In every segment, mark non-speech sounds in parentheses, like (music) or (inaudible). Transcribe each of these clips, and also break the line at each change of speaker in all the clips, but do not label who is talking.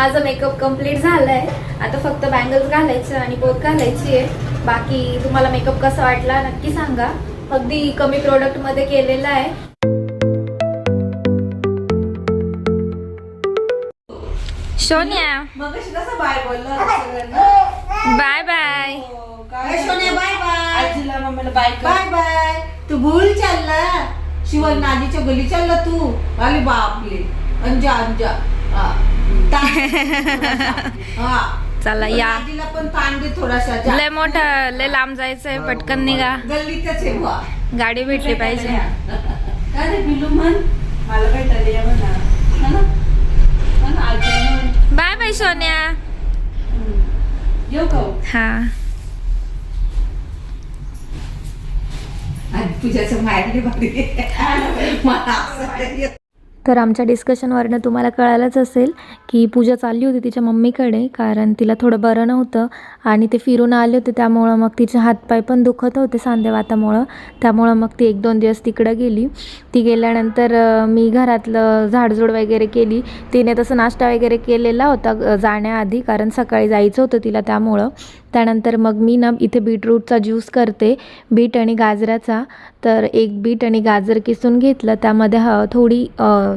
माझा makeup complete झालाय. आता फक्त बँगल्स घालायचं आणि पोत घालायची आहे. बाकी तुम्हाला मेकअप कसा वाटला नक्की सांगा. अगदी कमी प्रोडक्टमध्ये केलेला आहे.
सोनिया.
मग कसं बाय बोललं
बाय. बाय
हो,
सोन्या, बाय बाय.
आजीला मम्मीला बाय कर.
Bye bye. तू भूल चालला. शिवन नादीच्या गली चालला तू. अरे बापले अंजा अंजा. (laughs)
चला या.
पण ताण थोडासा.
लय मोठा लय लांब जायचंय पटकन निघा.
गल्लीतच आहे बुवा.
गाडी भेटली पाहिजे.
काय रे म्हण? मला.
बाय बाय सोन्या.
हम्म. येऊ का हो?
हा.
तुझ्याचं मायकडे भारी (laughs) मला.
तर आमच्या डिस्कशनवरनं तुम्हाला कळालंच असेल की पूजा चालली होती तिच्या मम्मीकडे कारण तिला थोडं बरं नव्हतं आणि ते फिरून आले होते. त्यामुळं मग तिचे हातपाय पण दुखत होते सांधेवातामुळं त्यामुळं मग ती एक दोन दिवस तिकडं गेली. ती गेल्यानंतर मी घरातलं झाडझूड वगैरे केली. तिने तसं नाश्ता वगैरे केलेला होता जाण्याआधी कारण सकाळी जायचं होतं तिला त्यामुळं. त्यानंतर मग मी ना इथे बीटरूटचा ज्यूस करते बीट आणि गाजराचा. तर एक बीट आणि गाजर किसून घेतलं त्यामध्ये ह थोडी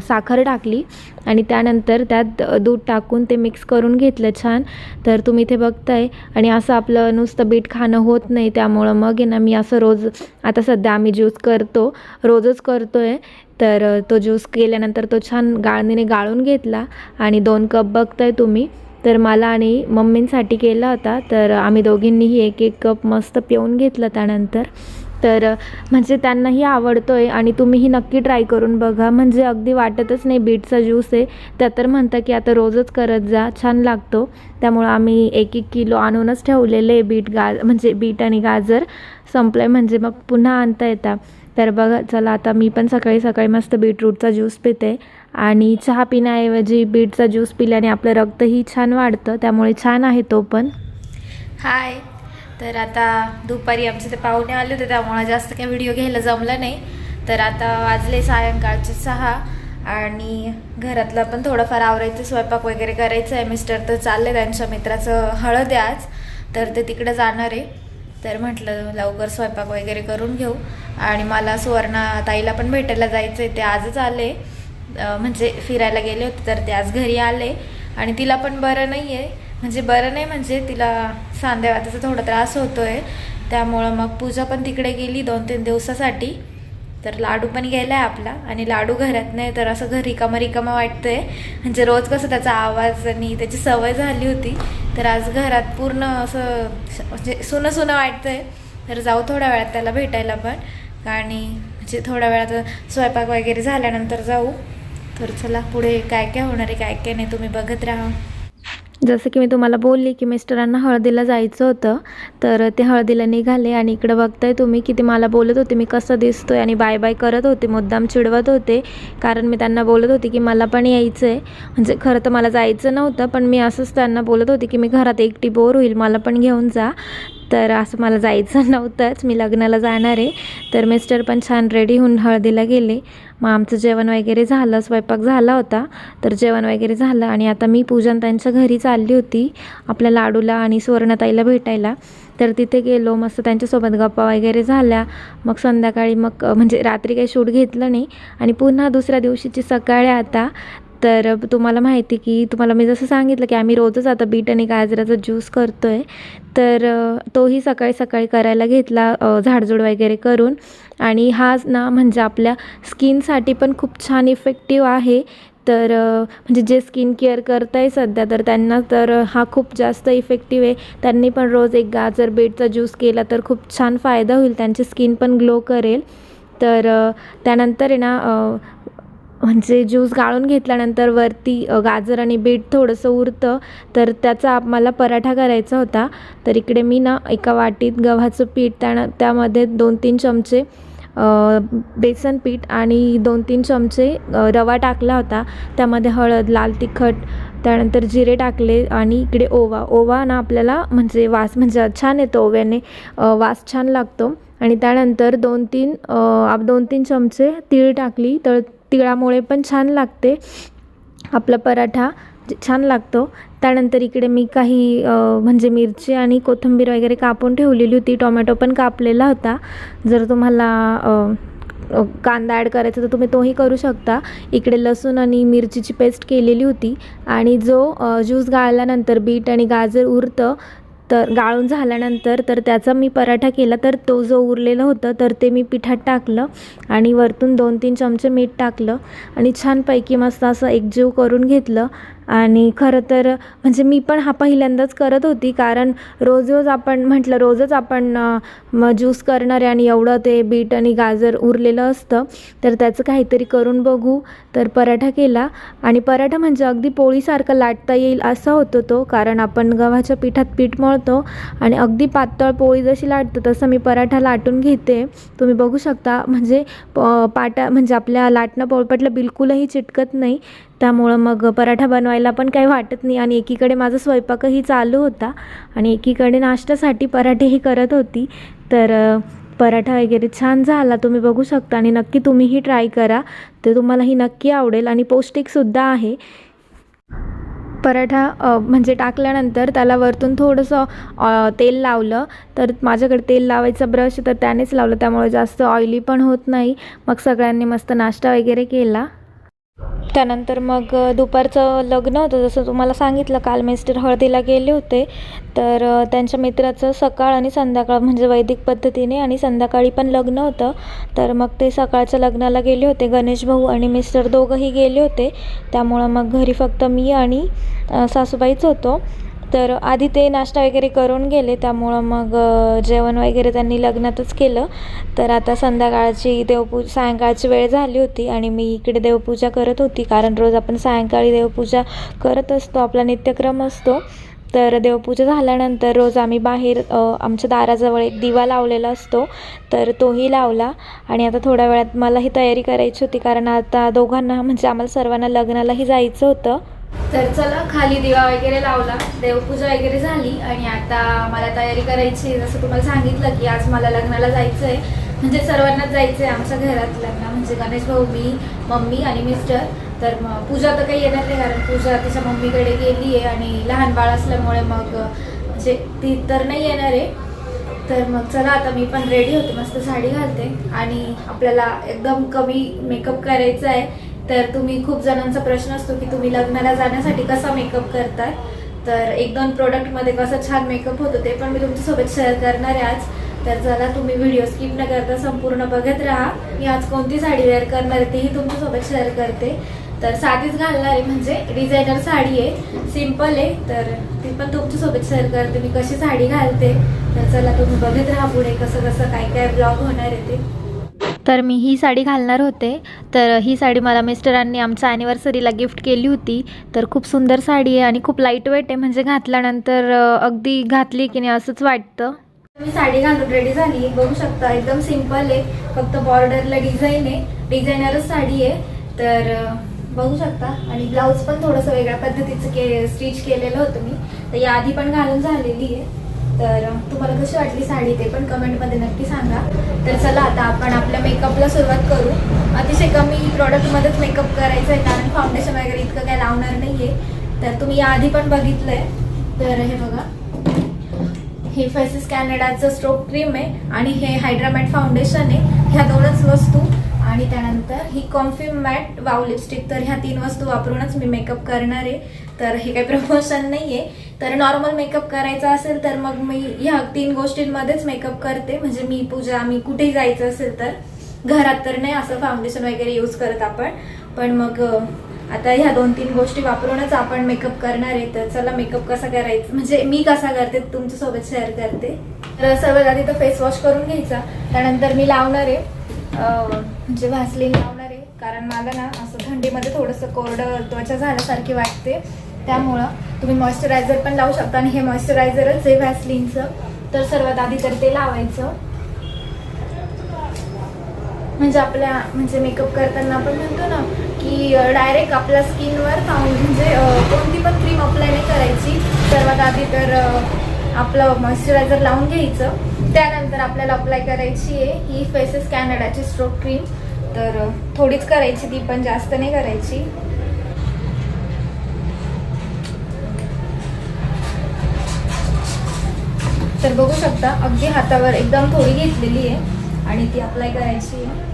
साखर टाकली आणि त्यानंतर त्यात दूध टाकून ते मिक्स करून घेतलं छान. तर तुम्ही इथे बघताय आणि असं आपलं नुसतं बीट खाणं होत नाही त्यामुळं मग आहे ना मी असं रोज आता सध्या आम्ही ज्यूस करतो रोजच करतो आहे तर तो ज्यूस केल्यानंतर तो छान गाळणीने गाळून घेतला आणि दोन कप बघताय तुम्ही. तर मला आणि मम्मींसाठी केला होता. तर आम्ही दोघींनीही एक एक कप मस्त पिऊन घेतलं त्यानंतर. तर म्हणजे त्यांनाही आवडतो आहे आणि तुम्हीही नक्की ट्राय करून बघा. म्हणजे अगदी वाटतच नाही बीटचा ज्यूस आहे. त्या तर म्हणता की आता रोजच करत जा छान लागतो. त्यामुळं आम्ही एक एक किलो आणूनच ठेवलेले आहे बीट गा म्हणजे बीट आणि गाजर. संपलं म्हणजे मग पुन्हा आणता येतात तर बघा चला आता मी पण सकाळी सकाळी मस्त बीटरूटचा ज्यूस पिते. आणि चहा पिण्याऐवजी बीटचा ज्यूस पिल्याने आपलं रक्तही छान वाढतं त्यामुळे छान आहे तो पण. हाय. तर आता दुपारी आमचे ते पाहुणे आले होते त्यामुळे जास्त काही व्हिडिओ घ्यायला जमला नाही. तर आता वाजले सायंकाळचे सहा आणि घरातलं पण थोडंफार आवरायचं स्वयंपाक वगैरे करायचं आहे. मिस्टर तर चालले त्यांच्या मित्राचं हळद आज. तर ते तिकडे जाणार आहे. तर म्हटलं लवकर स्वयंपाक वगैरे करून घेऊ. आणि मला सुवर्णा ताईला पण भेटायला जायचं आहे ते आजच आले. म्हणजे फिरायला गेले होते तर ते आज घरी आले. आणि तिला पण बरं नाही आहे म्हणजे बरं नाही म्हणजे तिला सांधेवाताचा थोडा त्रास होतो आहे त्यामुळं मग पूजा पण तिकडे गेली दोन तीन दिवसासाठी. तर लाडू पण गेला आहे आपला. आणि लाडू घरात नाही तर असं घर रिकामं रिकामं वाटतं आहे म्हणजे रोज कसं त्याचा आवाज आणि त्याची सवय झाली होती. तर आज घरात पूर्ण असं म्हणजे सुनं सुनं वाटतं आहे तर जाऊ थोड्या वेळात त्याला भेटायला पण. आणि म्हणजे थोड्या वेळात स्वयंपाक वगैरे झाल्यानंतर जाऊ. तर चला पुढे काय काय होणार आहे काय काय नाही तुम्ही बघत राहा. जसं की मी तुम्हाला बोलली की मिस्टरांना हळदीला जायचं होतं तर ते हळदीला निघाले आणि इकडं बघताय तुम्ही की ते मला बोलत होते मी कसं दिसतोय आणि बाय बाय करत होते मुद्दाम चिडवत होते कारण मी त्यांना बोलत होते की मला पण यायचं आहे म्हणजे खरं तर मला जायचं नव्हतं पण मी असंच त्यांना बोलत होते की मी घरात एकटी बोर होईल मला पण घेऊन जा. तर असं मला जायचं (laughs) नव्हतंच. मी लग्नाला जाणार आहे. तर मिस्टर पण छान रेडी होऊन हळदीला गेले. मग आमचं जेवण वगैरे झालं. स्वयंपाक झाला होता. तर जेवण वगैरे झालं आणि आता मी पूजन त्यांच्या घरी चालली होती. आपल्या लाडूला आणि सुवर्णताईला भेटायला. तर तिथे गेलो. मस्त त्यांच्यासोबत गप्पा वगैरे झाल्या. मग संध्याकाळी मग म्हणजे रात्री काही शूट घेतलं नाही. आणि पुन्हा दुसऱ्या दिवशीची सकाळी आता. तर तुम्हाला माहिती की तुम्हाला मी जसं सांगितलं की आम्ही रोजच आता बीट आणि गाजराचा ज्यूस करतो आहे तर तोही सकाळी सकाळी करायला घेतला झाडझुड झाडझूड वगैरे करून. आणि हा ना म्हणजे आपल्या स्किनसाठी पण खूप छान इफेक्टिव्ह आहे. तर म्हणजे जे स्किन केअर करत आहे सध्या तर त्यांना तर हा खूप जास्त इफेक्टिव्ह आहे. त्यांनी पण रोज एक गाजर बीटचा ज्यूस केला तर खूप छान फायदा होईल. त्यांची स्किन पण ग्लो करेल. तर त्यानंतर आहे ना म्हणजे ज्यूस गाळून घेतल्यानंतर वरती गाजर आणि बीट थोडंसं उरतं तर त्याचा आम्हाला मला पराठा करायचा होता. तर इकडे मी ना एका वाटीत गव्हाचं पीठ त्यानं त्यामध्ये दोन तीन चमचे बेसन पीठ आणि दोन तीन चमचे रवा टाकला होता. त्यामध्ये हळद लाल तिखट त्यानंतर जिरे टाकले आणि इकडे ओवा. ओवा ना आपल्याला म्हणजे वास म्हणजे छान येतो ओव्याने. वास छान लागतो. आणि त्यानंतर दोन तीन दोन तीन चमचे तीळ टाकली. तर तिळामुळे पण छान लागते. आपला पराठा छान लागतो. त्यानंतर इकडे मी काही म्हणजे मिरची आणि कोथिंबीर वगैरे कापून ठेवलेली होती. टोमॅटो पण कापलेला होता. जर तुम्हाला कांदा ॲड करायचा तर तुम्ही तोही करू शकता. इकडे लसूण आणि मिरचीची पेस्ट केलेली होती. आणि जो ज्यूस गाळल्यानंतर बीट आणि गाजर उरतं तर गाळून झाल्यानंतर तर त्याचा मी पराठा केला तर तो जो उरलेलं होतं तर ते मी पिठात टाकलं आणि वरतून दोन तीन चमचे मीठ टाकलं आणि छानपैकी मस्त असं एकजीव करून घेतलं. आणि खरं तर म्हणजे मी पण हा पहिल्यांदाच करत होती कारण रोज रोज आपण म्हटलं रोजच आपण मग ज्यूस करणार आहे आणि एवढं ते बीट आणि गाजर उरलेलं असतं तर त्याचं काहीतरी करून बघू. तर पराठा केला आणि पराठा म्हणजे अगदी पोळीसारखं लाटता येईल असा होतो तो कारण आपण गव्हाच्या पिठात पीठ मळतो आणि अगदी पातळ पोळी जशी लाटतो तसं मी पराठा लाटून घेते. तुम्ही बघू शकता म्हणजे प- पाटा म्हणजे आपल्या लाटणं पोळपाटला बिलकुलही चिटकत नाही. त्यामुळं मग पराठा बनवायला पण काही वाटत नाही. आणि एकीकडे माझा स्वयंपाकही चालू होता. आणि एकीकडे नाश्त्यासाठी पराठेही करत होती. तर पराठा वगैरे छान झाला. तुम्ही बघू शकता आणि नक्की तुम्हीही ट्राय करा. ते तुम्हालाही नक्की आवडेल. आणि पौष्टिकसुद्धा आहे. पराठा म्हणजे टाकल्यानंतर त्याला वरतून थोडंसं तेल लावलं. तर माझ्याकडे तेल लावायचा ब्रश तर त्यानेच लावलं. त्यामुळे जास्त ऑइली पण होत नाही. मग सगळ्यांनी मस्त नाश्ता वगैरे केला. त्यानंतर मग दुपारचं लग्न होतं. जसं तुम्हाला सांगितलं काल मिस्टर हळदीला गेले होते. तर त्यांच्या मित्राचं सकाळ आणि संध्याकाळ म्हणजे वैदिक पद्धतीने आणि संध्याकाळी पण लग्न होतं. तर मग ते सकाळच्या लग्नाला गेले होते गणेश भाऊ आणि मिस्टर दोघंही गेले होते. त्यामुळं मग घरी फक्त मी आणि सासूबाईच होतो. तर आधी ते नाश्ता वगैरे करून गेले. त्यामुळं मग जेवण वगैरे त्यांनी लग्नातच केलं. तर आता संध्याकाळची देवपू सायंकाळची वेळ झाली होती आणि मी इकडे देवपूजा करत होती. कारण रोज आपण सायंकाळी देवपूजा करत असतो. आपला नित्यक्रम असतो. तर देवपूजा झाल्यानंतर रोज आम्ही बाहेर आमच्या दाराजवळ एक दिवा लावलेला असतो. तर तोही लावला. आणि आता थोड्या वेळात मला ही तयारी करायची होती. कारण आता दोघांना म्हणजे आम्हाला सर्वांना लग्नालाही जायचं होतं. तर चला खाली दिवा वगैरे लावला देवपूजा वगैरे झाली आणि आता मला तयारी करायची जसं तुम्हाला सांगितलं की आज मला लग्नाला जायचं आहे म्हणजे सर्वांनाच जायचं आहे आमच्या घरात. लग्न म्हणजे गणेश भाऊ मी मम्मी आणि मिस्टर. तर मग पूजा तर काही येणार नाही कारण पूजा तिच्या मम्मीकडे गेली आहे आणि लहान बाळ असल्यामुळे मग म्हणजे ती तर नाही येणार आहे. तर मग चला आता मी पण रेडी होते. मस्त साडी घालते. आणि आपल्याला एकदम कमी मेकअप करायचा आहे. तर तुम्ही खूप जणांचा प्रश्न असतो की तुम्ही लग्नाला जाण्यासाठी कसा मेकअप करताय? तर एक दोन प्रोडक्टमध्ये कसा छान मेकअप होतो ते पण मी तुमच्यासोबत शेअर करणार आहे आज. तर चला तुम्ही व्हिडिओ स्किप न करता संपूर्ण बघत राहा. मी आज कोणती साडी वेअर करणार आहे तीही तुमच्यासोबत शेअर करते. तर साधीच घालणार आहे म्हणजे डिझायनर साडी आहे. सिंपल आहे. तर ती पण तुमच्यासोबत शेअर करते. मी कशी साडी घालते. तर चला तुम्ही बघत राहा पुढे कसं कसं काय काय ब्लॉग होणार आहे ते. तर मी ही साडी घालणार होते. तर ही साडी मला मिस्टरांनी आमच्या ॲनिव्हर्सरीला गिफ्ट केली होती. तर खूप सुंदर साडी आहे आणि खूप लाइट वेट आहे. म्हणजे घातल्यानंतर अगदी घातली की नाही असंच वाटतं. मी साडी घालून रेडी झाली. बघू शकता एकदम सिंपल आहे. फक्त बॉर्डरला डिझाईन आहे. डिझायनरच साडी आहे. तर बघू शकता. आणि ब्लाऊज पण थोडंसं वेगळ्या पद्धतीचं के स्टिच केलेलं होतं मी. तर याआधी पण घालून झालेली आहे. तर तुम्हाला कशी वाटली साडी ते पण कमेंटमध्ये नक्की सांगा. तर चला आता आपण आपल्या मेकअपला सुरुवात करू. अतिशय कमी प्रॉडक्टमध्येच मेकअप करायचं आहे कारण फाउंडेशन वगैरे इतकं काय लावणार नाही आहे तर तुम्ही याआधी पण बघितलं आहे तर हे बघा. हे फेसिस कॅनडाचं स्ट्रोक क्रीम आहे आणि हे हायड्रामॅट फाउंडेशन आहे. ह्या दोनच वस्तू. आणि त्यानंतर ही कॉम्फी मॅट वाव लिपस्टिक तर ह्या तीन वस्तू वापरूनच मी मेकअप करणार आहे. तर हे काही प्रमोशन नाही आहे तर नॉर्मल मेकअप करायचा असेल तर मग मी ह्या तीन गोष्टींमध्येच मेकअप करते. म्हणजे मी पूजा मी कुठेही जायचं असेल तर घरात तर नाही असं फाउंडेशन वगैरे यूज करत आपण. पण मग आता ह्या दोन तीन गोष्टी वापरूनच आपण मेकअप करणार आहे. तर चला मेकअप कसा करायचा? म्हणजे मी कसा करते तुमच्यासोबत शेअर करते. तर सर्वात आधी तर फेस वॉश करून घ्यायचा. त्यानंतर मी लावणार आहे. म्हणजे व्हॅसलिन लावणार आहे. कारण मला ना असं थंडीमध्ये थोडंसं कोरडं त्वचा झाल्यासारखी वाटते. त्यामुळं तुम्ही मॉइश्चरायझर पण लावू शकता आणि हे मॉइश्चरायझरच आहे व्हॅसलिनचं तर सर्वात आधी तर ते लावायचं. म्हणजे आपल्या म्हणजे मेकअप करताना आपण म्हणतो ना की डायरेक्ट आपल्या स्किनवर पाहून म्हणजे कोणती पण क्रीम अप्लाय नाही करायची. सर्वात आधी तर आपलं मॉइश्चरायझर लावून घ्यायचं. त्यानंतर आपल्याला अप्लाय करायची आहे ही फेसेस कॅनडाची स्ट्रोक क्रीम तर थोडीच करायची ती पण जास्त नाही करायची. तर बघू शकता अगदी हातावर एकदम थोडी घेतलेली आहे. आणि ती अप्लाय करायची आहे.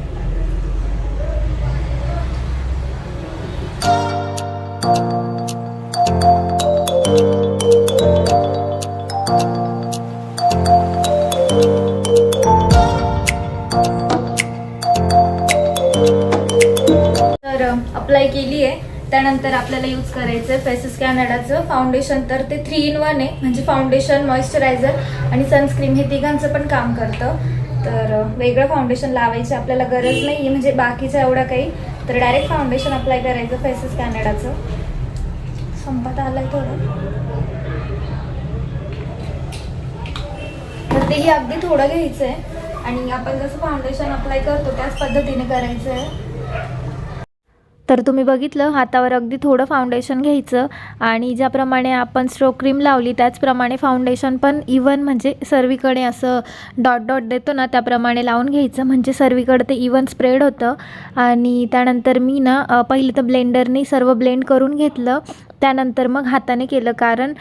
तर अप्लाय केली आहे. त्यानंतर आपल्याला यूज करायचं आहे फेसेस कॅनडाचं फाउंडेशन तर ते थ्री इन वन आहे. म्हणजे फाउंडेशन मॉइश्चरायझर आणि सनस्क्रीन हे तिघांचं पण काम करतं. तर वेगळं फाउंडेशन लावायची आपल्याला गरज नाही आहे म्हणजे बाकीचं एवढं काही. तर डायरेक्ट फाउंडेशन अप्लाय करायचं फेसेस कॅनडाचं संपत आलंय थोडं. तर तेही अगदी थोडं घ्यायचं आहे आणि आपण जसं फाउंडेशन अप्लाय करतो त्याच पद्धतीने करायचं आहे तर तुम्ही बघितलं हातावर अगदी थोडं फाउंडेशन घ्यायचं आणि ज्याप्रमाणे आपण स्ट्रोक क्रीम लावली त्याचप्रमाणे फाउंडेशन पण इवन म्हणजे सर्वीकडे असं डॉट डॉट देतो ना त्याप्रमाणे लावून घ्यायचं. म्हणजे सर्वीकडे ते इवन स्प्रेड होतं. आणि त्यानंतर मी ना पहिले तर ब्लेंडरने सर्व ब्लेंड करून घेतलं. त्यानंतर मग हाताने केलं. कारण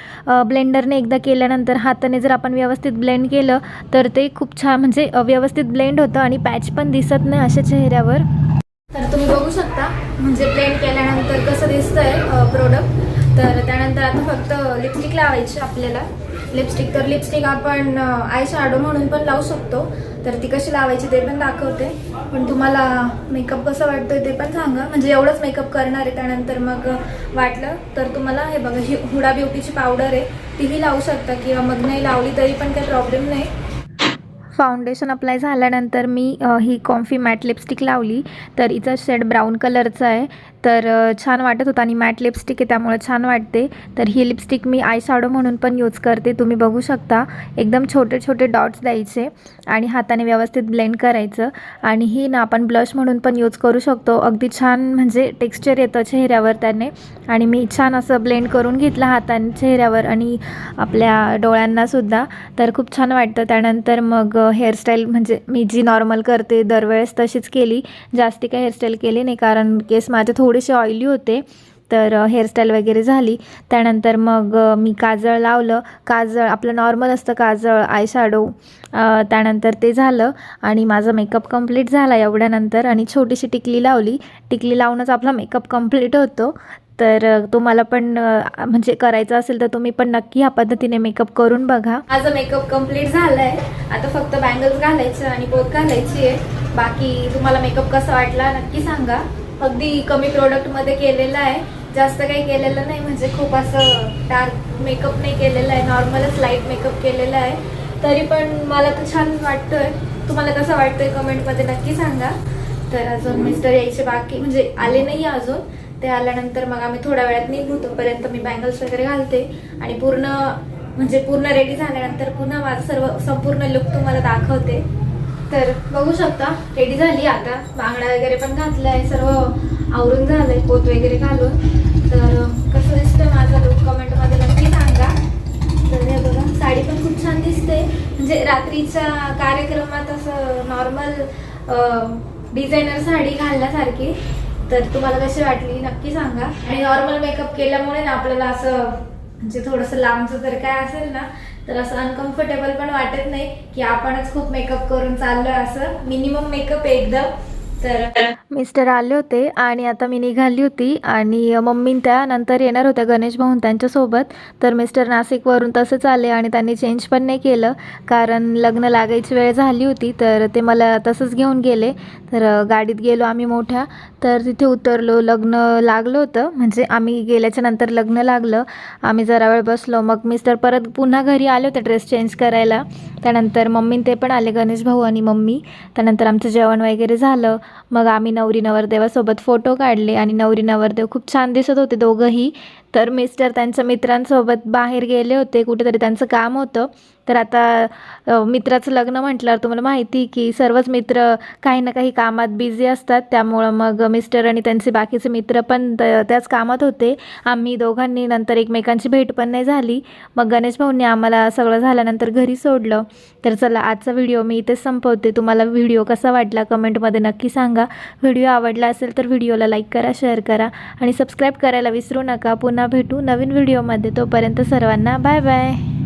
ब्लेंडरने एकदा केल्यानंतर हाताने जर आपण व्यवस्थित ब्लेंड केलं तर ते खूप छान म्हणजे व्यवस्थित ब्लेंड होतं आणि पॅच पण दिसत नाही अशा चेहऱ्यावर. तर तुम्ही बघू शकता म्हणजे प्लेन केल्यानंतर कसं दिसतंय प्रोडक्ट तर त्यानंतर आता फक्त लिपस्टिक लावायची आपल्याला. लिपस्टिक तर लिपस्टिक आपण आय शॅडो म्हणून पण लावू शकतो. तर ती कशी लावायची ते पण दाखवते. पण तुम्हाला मेकअप कसं वाटतोय ते पण सांगा. म्हणजे एवढंच मेकअप करणार आहे त्यानंतर मग वाटलं तर तुम्हाला हे बघा ही हुडा ब्युटीची पावडर आहे. तीही लावू शकता किंवा मग नाही लावली तरी पण काही प्रॉब्लेम नाही. फाउंडेशन अप्लाय झाल्यानंतर मी ही कॉम्फी मॅट लिपस्टिक लावली. तर हिचा शेड ब्राऊन कलरचा आहे. तर छान वाटत होता आणि मॅट लिपस्टिक आहे त्यामुळे छान वाटते. तर ही लिपस्टिक मी आय शॅडो म्हणून पण यूज करते. तुम्ही बघू शकता. एकदम छोटे छोटे डॉट्स द्यायचे आणि हाताने व्यवस्थित ब्लेंड करायचं. आणि ही ना आपण ब्लश म्हणून पण यूज करू शकतो. अगदी छान म्हणजे टेक्स्चर येतं चेहऱ्यावर त्याने. आणि मी छान असं ब्लेंड करून घेतलं हाताने चेहऱ्यावर आणि आपल्या डोळ्यांनासुद्धा तर खूप छान वाटतं. त्यानंतर मग हेअरस्टाईल म्हणजे मी जी नॉर्मल करते दरवेळेस तशीच केली. जास्ती काही हेअरस्टाईल केली नाही कारण केस माझे थोडेसे ऑइली होते तर हेअरस्टाईल वगैरे झाली. त्यानंतर मग मी काजळ लावलं. काजळ आपलं नॉर्मल असतं काजळ आय शॅडो त्यानंतर ते झालं आणि माझा मेकअप कंप्लीट झाला एवढ्यानंतर आणि छोटीशी टिकली लावली. टिकली लावूनच आपला मेकअप कंप्लीट होतो. तर तुम्हाला पण म्हणजे करायचं असेल तर तुम्ही पण नक्की ह्या पद्धतीने मेकअप करून बघा. माझा मेकअप कंप्लीट झाला आहे आता फक्त बँगल्स घालायचं आणि बोत घालायची आहे. बाकी तुम्हाला मेकअप कसा वाटला नक्की सांगा. अगदी कमी प्रोडक्टमध्ये केलेला आहे. जास्त काही केलेलं नाही म्हणजे खूप असं डार्क मेकअप नाही केलेलं आहे. नॉर्मलच लाइट मेकअप केलेला आहे. तरी पण मला तर छान वाटतोय. तुम्हाला कसं वाटतंय कमेंटमध्ये नक्की सांगा. तर अजून मिस्टर यायचे बाकी म्हणजे आले नाही अजून. ते आल्यानंतर मग आम्ही थोड्या वेळात निघू तोपर्यंत मी बँगल्स वगैरे घालते. आणि पूर्ण म्हणजे पूर्ण रेडी झाल्यानंतर पुन्हा माझं सर्व संपूर्ण लुक तुम्हाला दाखवते. तर बघू शकता रेडी झाली आता. बांगडा वगैरे पण घातला आहे सर्व आवरून झालंय पोत वगैरे घालून. तर कसं दिसतंय माझा लुक कमेंटमध्ये नक्की सांगा. तर हे बघा साडी पण खूप छान दिसते. म्हणजे रात्रीच्या कार्यक्रमात असं नॉर्मल डिझायनर साडी घालण्यासारखी. तर तुम्हाला कशी वाटली? नक्की सांगा. आणि नॉर्मल मेकअप केल्यामुळे ना आपल्याला असं म्हणजे थोडंसं लांबचं जर काय असेल ना तर असं अनकम्फर्टेबल पण वाटत नाही की आपणच खूप मेकअप करून चाललोय असं. मिनिमम मेकअप एकदम. तर मिस्टर आले होते आणि आता मी निघाली होती आणि मम्मी त्या नंतर येणार होत्या गणेश भाऊन त्यांच्यासोबत. तर मिस्टर नाशिकवरून तसंच आले आणि त्यांनी चेंज पण नाही केलं. कारण लग्न लागायची वेळ झाली होती तर ते मला तसंच घेऊन गेले. तर गाडीत गेलो आम्ही मोठ्या. तर तिथे उतरलो लग्न लागलं होतं. म्हणजे आम्ही गेल्याच्यानंतर लग्न लागलं. आम्ही जरा वेळ बसलो. मग मिस्टर परत पुन्हा घरी आले होते ड्रेस चेंज करायला. त्यानंतर मम्मी ते पण आले गणेश भाऊ आणि मम्मी. त्यानंतर आमचं जेवण वगैरे झालं. मग आम्ही नवरी नवरदेवासोबत फोटो काढले आणि नवरी नवरदेव खूप छान दिसत होते दोघंही. तर मिस्टर त्यांच्या मित्रांसोबत बाहेर गेले होते कुठेतरी त्यांचं काम होतं. तर आता मित्राचं लग्न म्हटल्यावर तुम्हाला माहिती की सर्वच मित्र काही ना काही कामात बिझी असतात. त्यामुळं मग मिस्टर आणि त्यांचे बाकीचे मित्र पण त्याच कामात होते. आम्ही दोघांनी नंतर एकमेकांची भेट पण नाही झाली. मग गणेश भाऊंनी आम्हाला सगळं झाल्यानंतर घरी सोडलं. तर चला आजचा व्हिडिओ मी इथेच संपवते. तुम्हाला व्हिडिओ कसा वाटला कमेंटमध्ये नक्की सांगा. व्हिडिओ आवडला असेल तर व्हिडिओला लाईक करा शेअर करा आणि सबस्क्राईब करायला विसरू नका. पुन्हा भेटू नवीन व्हिडिओमध्ये तोपर्यंत सर्वांना बाय बाय